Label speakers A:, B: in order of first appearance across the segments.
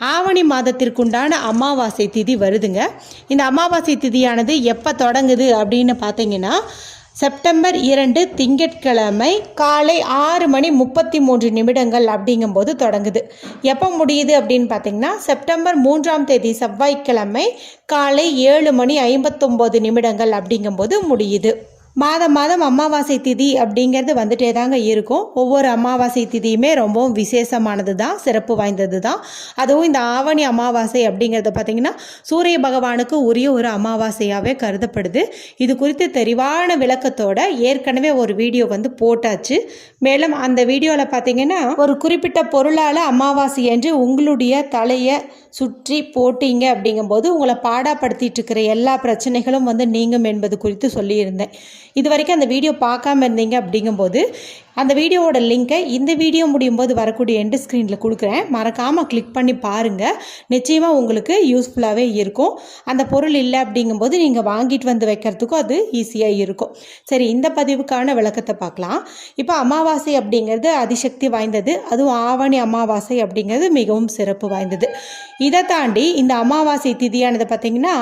A: ஆவணி மாதத்திற்குண்டான அமாவாசை திதி வருதுங்க. இந்த அமாவாசை திதியானது எப்போ தொடங்குது அப்படின்னு பார்த்தீங்கன்னா செப்டம்பர் இரண்டு திங்கட்கிழமை காலை ஆறு மணி முப்பத்தி மூன்று நிமிடங்கள் அப்படிங்கும்போது தொடங்குது. எப்போ முடியுது அப்படின்னு பார்த்தீங்கன்னா செப்டம்பர் மூன்றாம் தேதி செவ்வாய்க்கிழமை காலை ஏழு மணி ஐம்பத்தொம்போது நிமிடங்கள் அப்படிங்கும்போது முடியுது. மாதம் மாதம் அமாவாசை திதி அப்படிங்கிறது வந்துட்டே தாங்க இருக்கும். ஒவ்வொரு அமாவாசை திதியுமே ரொம்பவும் விசேஷமானது தான் சிறப்பு வாய்ந்தது தான் அதுவும் இந்த ஆவணி அமாவாசை அப்படிங்கிறத பார்த்திங்கன்னா சூரிய பகவானுக்கு உரிய ஒரு அமாவாசையாகவே கருதப்படுது. இது குறித்து தெளிவான விளக்கத்தோட ஏற்கனவே ஒரு வீடியோ வந்து போட்டாச்சு. மேலும் அந்த வீடியோவில் பார்த்தீங்கன்னா ஒரு குறிப்பிட்ட பொருளால் அமாவாசை என்று உங்களுடைய தலையை சுற்றி போட்டீங்க அப்படிங்கும்போது உங்களை பாடாப்படுத்திட்டு இருக்கிற எல்லா பிரச்சனைகளும் வந்து நீங்கும் என்பது குறித்து சொல்லியிருந்தேன். இது வரைக்கும் அந்த வீடியோ பார்க்காம இருந்தீங்க அப்படிங்கும்போது அந்த வீடியோவோட லிங்க்கை இந்த வீடியோ முடியும் போது வரக்கூடிய எண்டு ஸ்க்ரீனில் கொடுக்குறேன். மறக்காமல் கிளிக் பண்ணி பாருங்கள் நிச்சயமாக உங்களுக்கு யூஸ்ஃபுல்லாகவே இருக்கும். அந்த பொருள் இல்லை அப்படிங்கும்போது நீங்கள் வாங்கிட்டு வந்து வைக்கிறதுக்கும் அது ஈஸியாக இருக்கும். சரி இந்த பதிவுக்கான விளக்கத்தை பார்க்கலாம். இப்போ அமாவாசை அப்படிங்கிறது அதிசக்தி வாய்ந்தது. அதுவும் ஆவணி அமாவாசை அப்படிங்கிறது மிகவும் சிறப்பு வாய்ந்தது. இதை தாண்டி இந்த அமாவாசை திதியானது பார்த்திங்கன்னா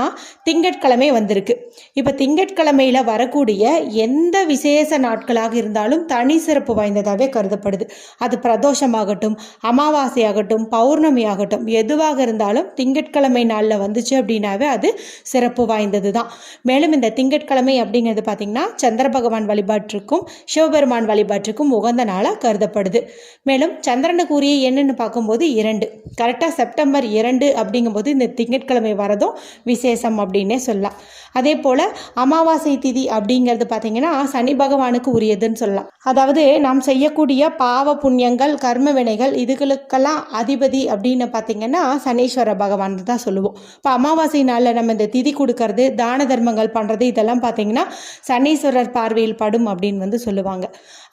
A: திங்கட்கிழமை வந்திருக்கு. இப்போ திங்கட்கிழமையில் வரக்கூடிய எந்த விசேஷ நாட்களாக இருந்தாலும் தனி சிறப்பு சிறப்பு வாய்ந்ததாகவே கருதப்படுது. அது பிரதோஷமாகட்டும் அமாவாசையாகட்டும் பௌர்ணமி ஆகட்டும் எதுவாக இருந்தாலும் திங்கட்கிழமை நாளில் வந்துச்சு அப்படின்னாவே அது சிறப்பு வாய்ந்தது தான் மேலும் இந்த திங்கட்கிழமை அப்படிங்கிறது பார்த்திங்கன்னா சந்திர பகவான் வழிபாட்டிற்கும் சிவபெருமான் வழிபாட்டிற்கும் உகந்த நாளாக கருதப்படுது. மேலும் சந்திரனுக்கு உரிய எண்ணுன்னு பார்க்கும்போது இரண்டு. கரெக்டாக செப்டம்பர் இரண்டு அப்படிங்கும்போது இந்த திங்கட்கிழமை வரதும் விசேஷம் அப்படின்னே சொல்லலாம். அதே போல் அமாவாசை திதி அப்படிங்கிறது பார்த்திங்கன்னா சனி பகவானுக்கு உரியதுன்னு சொல்லலாம். அதாவது நாம் செய்யக்கூடிய பாவ புண்ணியங்கள் கர்ம வினைகள் இதுகளுக்கெல்லாம் அதிபதி அப்படின்னு பார்த்திங்கன்னா சனீஸ்வர பகவான் தான் சொல்லுவோம். இப்போ அமாவாசை நாளில் நம்ம இந்த திதி கொடுக்கறது தான தர்மங்கள் பண்ணுறது இதெல்லாம் பார்த்திங்கன்னா சனீஸ்வரர் பார்வையில் படும் அப்படின்னு வந்து சொல்லுவாங்க.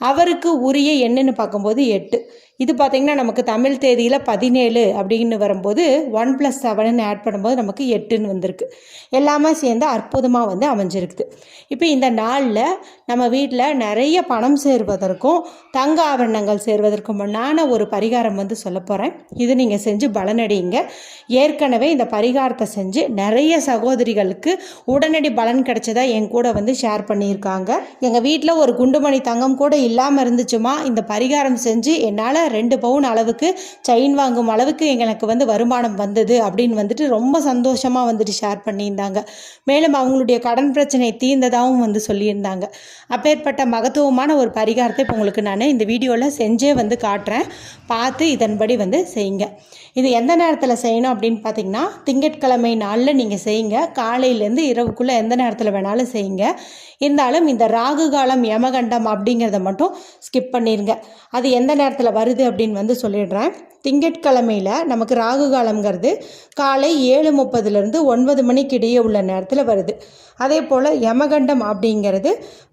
A: அவருக்கு உரிய என்னன்னு பார்க்கும்போது எட்டு. இது பார்த்திங்கன்னா நமக்கு தமிழ் தேதியில் பதினேழு அப்படின்னு வரும்போது ஒன் ப்ளஸ் செவனுன்னு ஆட் பண்ணும்போது நமக்கு எட்டுன்னு வந்திருக்கு. எல்லாமே சேர்ந்து அற்புதமாக வந்து அமைஞ்சிருக்குது. இப்போ இந்த நாளில் நம்ம வீட்டில் நிறைய பணம் சேர்வதற்கும் தங்க ஆபரணங்கள் சேர்வதற்கும் முன்னான ஒரு பரிகாரம் வந்து சொல்ல போகிறேன் இது நீங்கள் செஞ்சு பலனடையுங்க. ஏற்கனவே இந்த பரிகாரத்தை செஞ்சு நிறைய சகோதரிகளுக்கு உடனடி பலன் கிடைச்சதா என் கூட வந்து ஷேர் பண்ணியிருக்காங்க. எங்கள் வீட்டில் ஒரு குண்டுமணி தங்கம் கூட இல்லாமல் இருந்துச்சுமா? இந்த பரிகாரம் செஞ்சு என்னால் ரெண்டு பவுன் அளவுக்கு செயின் வாங்கும் அளவுக்கு எங்களுக்கு வந்து வருமானம் வந்தது அப்படின்னு வந்துட்டு ரொம்ப சந்தோஷமாக வந்துட்டு ஷேர் பண்ணியிருந்தாங்க. மேலும் அவங்களுடைய கடன் பிரச்சனை தீர்ந்ததாகவும் வந்து சொல்லியிருந்தாங்க. அப்பேற்பட்ட மகத்துவமான ஒரு பரிகாரத்தை இப்போ உங்களுக்கு நான் இந்த வீடியோவில் செஞ்சே வந்து காட்டுறேன். பார்த்து இதன்படி வந்து செய்யுங்க. இது எந்த நேரத்தில் செய்யணும் அப்படின்னு பார்த்தீங்கன்னா திங்கட்கிழமை நாளில் நீங்கள் செய்யுங்க. காலையிலேருந்து இரவுக்குள்ளே எந்த நேரத்தில் வேணாலும் செய்யுங்க. இருந்தாலும் இந்த ராகு காலம் யமகண்டம் அப்படிங்கிறத மட்டும் ஸ்கிப் பண்ணிடுங்க அது எந்த நேரத்தில் வருது அப்படின்னு வந்து சொல்லிடுறேன். திங்கட்கிழமையில் நமக்கு ராகு காலங்கிறது காலை ஏழு முப்பதுலேருந்து ஒன்பது மணிக்கு இடையே உள்ள நேரத்தில் வருது. அதே போல் யமகண்டம் அப்படிங்கிறது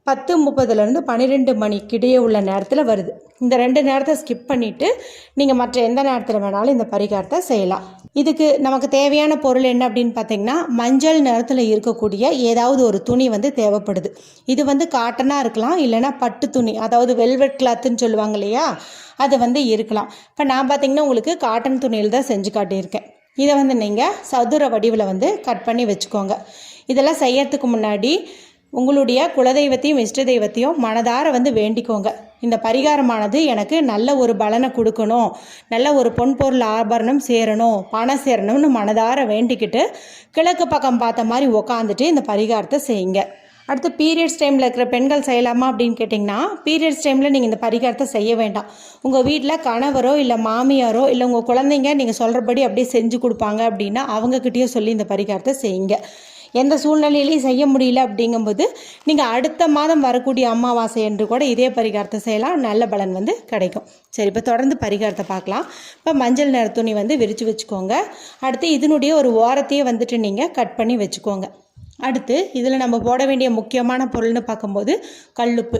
A: பத்து முப்பதுலேருந்து பன்னிரெண்டு மணிக்கு இடையே உள்ள நேரத்தில் வருது. இந்த ரெண்டு நேரத்தை ஸ்கிப் பண்ணிவிட்டு நீங்கள் மற்ற எந்த நேரத்தில் வேணாலும் இந்த பரிகாரத்தை செய்யலாம். இதுக்கு நமக்கு தேவையான பொருள் என்ன அப்படின்னு பார்த்தீங்கன்னா மஞ்சள் நிறத்தில் இருக்கக்கூடிய ஏதாவது ஒரு துணி வந்து தேவைப்படுது. இது வந்து காட்டனாக இருக்கலாம் இல்லைன்னா பட்டு துணி அதாவது வெல்வெட் கிளாத்துன்னு சொல்லுவாங்க இல்லையா அது வந்து இருக்கலாம். இப்போ நான் பார்த்தீங்கன்னா உங்களுக்கு காட்டன் துணியில் தான் செஞ்சு காட்டியிருக்கேன். இதை வந்து நீங்கள் சதுர வடிவில் வந்து கட் பண்ணி வச்சுக்கோங்க. இதெல்லாம் செய்யறதுக்கு முன்னாடி உங்களுடைய குலதெய்வத்தையும் இஷ்ட தெய்வத்தையும் மனதார வந்து வேண்டிக்கோங்க. இந்த பரிகாரமானது எனக்கு நல்ல ஒரு பலனை கொடுக்கணும். நல்ல ஒரு பொன் பொருள் ஆபரணம் சேரணும் பணம் சேரணும்னு மனதார வேண்டிக்கிட்டு கிழக்கு பக்கம் பார்த்த மாதிரி உக்காந்துட்டு இந்த பரிகாரத்தை செய்யுங்க. அடுத்து பீரியட்ஸ் டைமில் இருக்கிற பெண்கள் செய்யலாமா அப்படின்னு கேட்டிங்கன்னா பீரியட்ஸ் டைமில் நீங்கள் இந்த பரிகாரத்தை செய்ய வேண்டாம். உங்கள் வீட்டில் கணவரோ இல்லை மாமியாரோ இல்லை உங்கள் குழந்தைங்க நீங்கள் சொல்கிறபடி அப்படியே செஞ்சு கொடுப்பாங்க அப்படின்னா அவங்கக்கிட்டேயும் சொல்லி இந்த பரிகாரத்தை செய்யுங்க. எந்த சூழ்நிலையிலையும் செய்ய முடியல அப்படிங்கும்போது நீங்கள் அடுத்த மாதம் வரக்கூடிய அமாவாசை என்று கூட இதே பரிகாரத்தை செய்யலாம். நல்ல பலன் வந்து கிடைக்கும். சரி இப்போ தொடர்ந்து பரிகாரத்தை பார்க்கலாம். இப்போ மஞ்சள் நிற துணி வந்து விரித்து வச்சுக்கோங்க. அடுத்து இதனுடைய ஒரு ஓரத்தையே வந்துட்டு நீங்கள் கட் பண்ணி வச்சுக்கோங்க. அடுத்து இதில் நம்ம போட வேண்டிய முக்கியமான பொருள்னு பார்க்கும்போது கல்லுப்பு.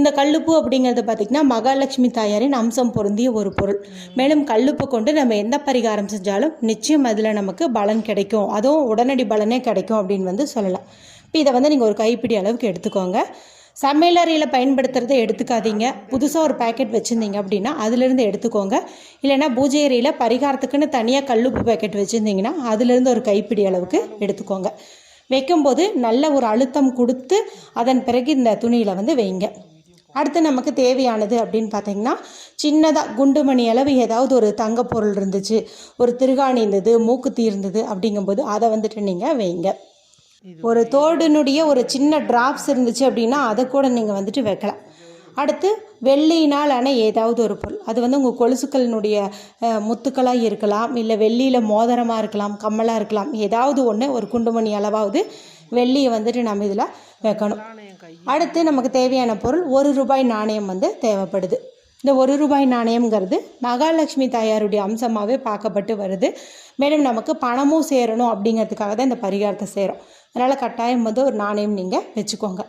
A: இந்த கல்லுப்பு அப்படிங்கிறது பார்த்திங்கன்னா மகாலட்சுமி தாயாரின் அம்சம் பொருந்திய ஒரு பொருள். மேலும் கல்லுப்பு கொண்டு நம்ம எந்த பரிகாரம் செஞ்சாலும் நிச்சயம் அதில் நமக்கு பலன் கிடைக்கும். அதுவும் உடனடி பலனே கிடைக்கும் அப்படின்னு வந்து சொல்லலாம். இப்போ இதை வந்து நீங்கள் ஒரு கைப்பிடி அளவுக்கு எடுத்துக்கோங்க. சமையலறையில் பயன்படுத்துகிறத எடுத்துக்காதீங்க. புதுசாக ஒரு பேக்கெட் வச்சுருந்தீங்க அப்படின்னா அதிலிருந்து எடுத்துக்கோங்க. இல்லைன்னா பூஜை அறையில் பரிகாரத்துக்குன்னு தனியாக கல்லுப்பு பேக்கெட் வச்சுருந்தீங்கன்னா அதிலிருந்து ஒரு கைப்பிடி அளவுக்கு எடுத்துக்கோங்க. வைக்கும்போது நல்ல ஒரு அழுத்தம் கொடுத்து அதன் பிறகு இந்த துணியில் வந்து வைங்க. அடுத்து நமக்கு தேவையானது அப்படின்னு பார்த்தீங்கன்னா சின்னதாக குண்டுமணி அளவு ஏதாவது ஒரு தங்க பொருள் இருந்துச்சு ஒரு திருகாணி இருந்தது மூக்குத்தி இருந்தது அப்படிங்கும்போது அதை வந்துட்டு நீங்கள் வைங்க. ஒரு தோடுனுடைய ஒரு சின்ன டிராப்ஸ் இருந்துச்சு அப்படின்னா அதை கூட நீங்கள் வந்துட்டு வைக்கலாம். அடுத்து வெள்ளியினால் ஆன ஏதாவது ஒரு பொருள். அது வந்து உங்கள் கொலுசுக்களினுடைய முத்துக்களாக இருக்கலாம் இல்லை வெள்ளியில் மோதிரமாக இருக்கலாம் கம்மலாக இருக்கலாம் ஏதாவது ஒன்று ஒரு குண்டுமணி அளவாவது வெள்ளியை வந்துட்டு நம்ம இதில் வைக்கணும். அடுத்து நமக்கு தேவையான பொருள் ஒரு ரூபாய் நாணயம் வந்து தேவைப்படுது. இந்த ஒரு ரூபாய் நாணயம்ங்கிறது மகாலட்சுமி தாயாருடைய அம்சமாகவே பார்க்கப்பட்டு வருது. மேலும் நமக்கு பணமும் சேரணும் அப்படிங்கிறதுக்காக தான் இந்த பரிகாரத்தை சேரும் அதனால் கட்டாயம் வந்து ஒரு நாணயம் நீங்கள் வச்சுக்கோங்க.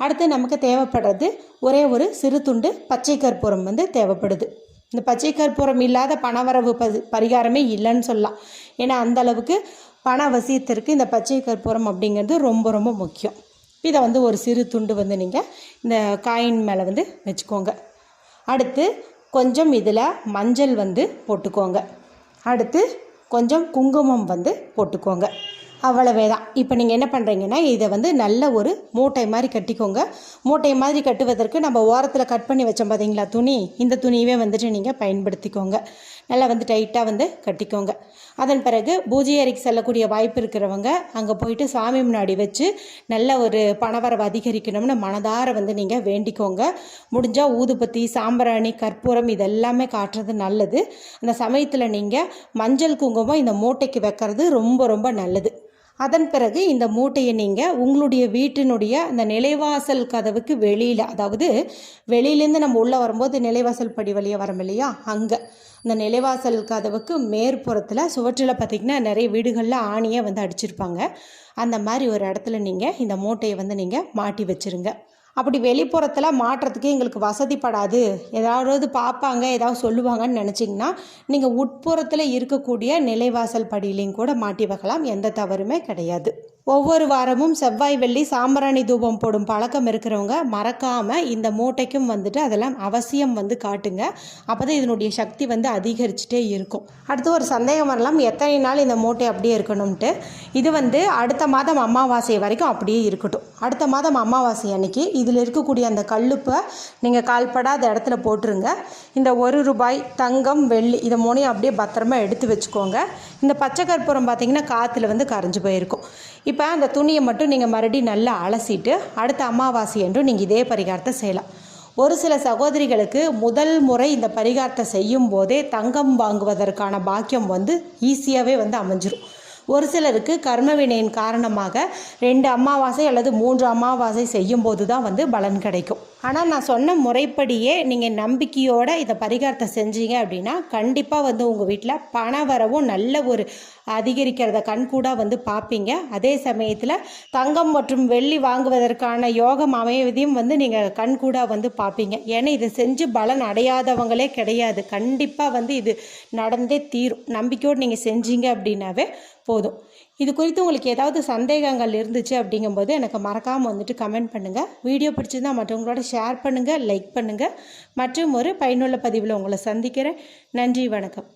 A: அடுத்து நமக்கு தேவைப்படுறது ஒரே ஒரு சிறு துண்டு பச்சை கற்பூரம் வந்து தேவைப்படுது. இந்த பச்சை கற்பூரம் இல்லாத பணவரவு ப பரிகாரமே இல்லைன்னு சொல்லலாம். ஏன்னா அந்த அளவுக்கு பண அவசியத்திற்கு இந்த பச்சை கற்பூரம் அப்படிங்கிறது ரொம்ப ரொம்ப முக்கியம். இதை வந்து ஒரு சிறு துண்டு வந்து நீங்கள் இந்த காயின் மேலே வந்து வச்சுக்கோங்க. அடுத்து கொஞ்சம் இதில் மஞ்சள் வந்து போட்டுக்கோங்க. அடுத்து கொஞ்சம் குங்குமம் வந்து போட்டுக்கோங்க. அவ்வளவே தான் இப்போ நீங்கள் என்ன பண்ணுறீங்கன்னா இதை வந்து நல்ல ஒரு மூட்டை மாதிரி கட்டிக்கோங்க. மூட்டை மாதிரி கட்டுவதற்கு நம்ம ஓரத்தில் கட் பண்ணி வச்சோம் பார்த்தீங்களா துணி? இந்த துணியவே வந்துட்டு நீங்கள் பயன்படுத்திக்கோங்க. நல்லா வந்து டைட்டாக வந்து கட்டிக்கோங்க. அதன் பிறகு பூஜை அறைக்கு செல்லக்கூடிய வாய்ப்பு இருக்கிறவங்க அங்கே போயிட்டு சாமி முன்னாடி வச்சு நல்ல ஒரு பணவரவு அதிகரிக்கணும்னு மனதார வந்து நீங்கள் வேண்டிக்கோங்க. முடிஞ்சால் ஊதுபத்தி சாம்பிராணி கற்பூரம் இதெல்லாமே காட்டுறது நல்லது. அந்த சமயத்தில் நீங்கள் மஞ்சள் குங்குமம் இந்த மூட்டைக்கு வைக்கிறது ரொம்ப ரொம்ப நல்லது. அதன் பிறகு இந்த மூட்டையை நீங்கள் உங்களுடைய வீட்டினுடைய அந்த நிலைவாசல் கதவுக்கு வெளியில் அதாவது வெளியிலேருந்து நம்ம உள்ளே வரும்போது நிலைவாசல் படி வழியாக வரோம் இல்லையா? அங்கே. அந்த நிலைவாசல் கதவுக்கு மேற்புறத்தில் சுவற்றில் பார்த்திங்கன்னா நிறைய வீடுகளில் ஆணியை வந்து அடிச்சிருப்பாங்க. அந்த மாதிரி ஒரு இடத்துல நீங்கள் இந்த மூட்டையை வந்து நீங்கள் மாட்டி வச்சுருங்க. அப்படி வெளிப்புறத்தில் மாட்டுறதுக்கு எங்களுக்கு வசதிப்படாது. ஏதாவது பார்ப்பாங்க ஏதாவது சொல்லுவாங்கன்னு நினச்சிங்கன்னா நீங்கள் உட்புறத்தில் இருக்கக்கூடிய நிலைவாசல் படியிலையும் கூட மாட்டி வைக்கலாம். எந்த தவறுமே கிடையாது. ஒவ்வொரு வாரமும் செவ்வாய் வெள்ளி சாம்பிராணி தூபம் போடும் பழக்கம் இருக்கிறவங்க மறக்காமல் இந்த மூட்டைக்கும் வந்துட்டு அதெல்லாம் அவசியம் வந்து காட்டுங்க. அப்போ தான் இதனுடைய சக்தி வந்து அதிகரிச்சுட்டே இருக்கும். அடுத்து ஒரு சந்தேகம் வரலாம். எத்தனை நாள் இந்த மூட்டை அப்படியே இருக்கணும்ன்ட்டு இது வந்து அடுத்த மாதம் அமாவாசை வரைக்கும் அப்படியே இருக்கட்டும். அடுத்த மாதம் அமாவாசை அன்னைக்கு இதில் இருக்கக்கூடிய அந்த கல்லுப்பை நீங்கள் கால்படாத இடத்துல போட்டுருங்க. இந்த ஒரு ரூபாய் தங்கம் வெள்ளி இதை மூணையும் அப்படியே பத்திரமா எடுத்து வச்சுக்கோங்க. இந்த பச்சை கற்பூரம் பார்த்திங்கன்னா காற்றுல வந்து கரைஞ்சி போயிருக்கும். இப்போ அந்த துணியை மட்டும் நீங்கள் மறுபடியும் நல்லா அலசிட்டு அடுத்த அமாவாசை என்றும் நீங்கள் இதே பரிகாரத்தை செய்யலாம். ஒரு சில சகோதரிகளுக்கு முதல் முறை இந்த பரிகாரத்தை செய்யும் போதே தங்கம் வாங்குவதற்கான பாக்கியம் வந்து ஈஸியாகவே வந்து அமைஞ்சிரும். ஒரு சிலருக்கு கர்மவினையின் காரணமாக ரெண்டு அமாவாசை அல்லது மூன்று அமாவாசை செய்யும் போது தான் வந்து பலன் கிடைக்கும். ஆனால் நான் சொன்ன முறைப்படியே நீங்கள் நம்பிக்கையோடு இதை பரிகாரத்தை செஞ்சீங்க அப்படின்னா கண்டிப்பாக வந்து உங்கள் வீட்டில் பண வரவும் நல்ல ஒரு அதிகரிக்கிறத கண்கூடாக வந்து பார்ப்பீங்க அதே சமயத்தில் தங்கம் மற்றும் வெள்ளி வாங்குவதற்கான யோகம் அமைவதையும் வந்து நீங்கள் கண்கூடாக வந்து பார்ப்பீங்க ஏன்னா இதை செஞ்சு பலன் அடையாதவங்களே கிடையாது. கண்டிப்பாக வந்து இது நடந்தே தீரும். நம்பிக்கையோடு நீங்கள் செஞ்சீங்க அப்படின்னாவே போதும். இது குறித்து உங்களுக்கு ஏதாவது சந்தேகங்கள் இருந்துச்சு அப்படிங்கும்போது எனக்கு மறக்காமல் வந்துட்டு கமெண்ட் பண்ணுங்கள் வீடியோ பிடிச்சிருந்தால் மற்றவங்களோட ஷேர் பண்ணுங்கள் லைக் பண்ணுங்கள் மற்றும் ஒரு பயனுள்ள பதிவில் உங்களை சந்திக்கிறேன். நன்றி வணக்கம்.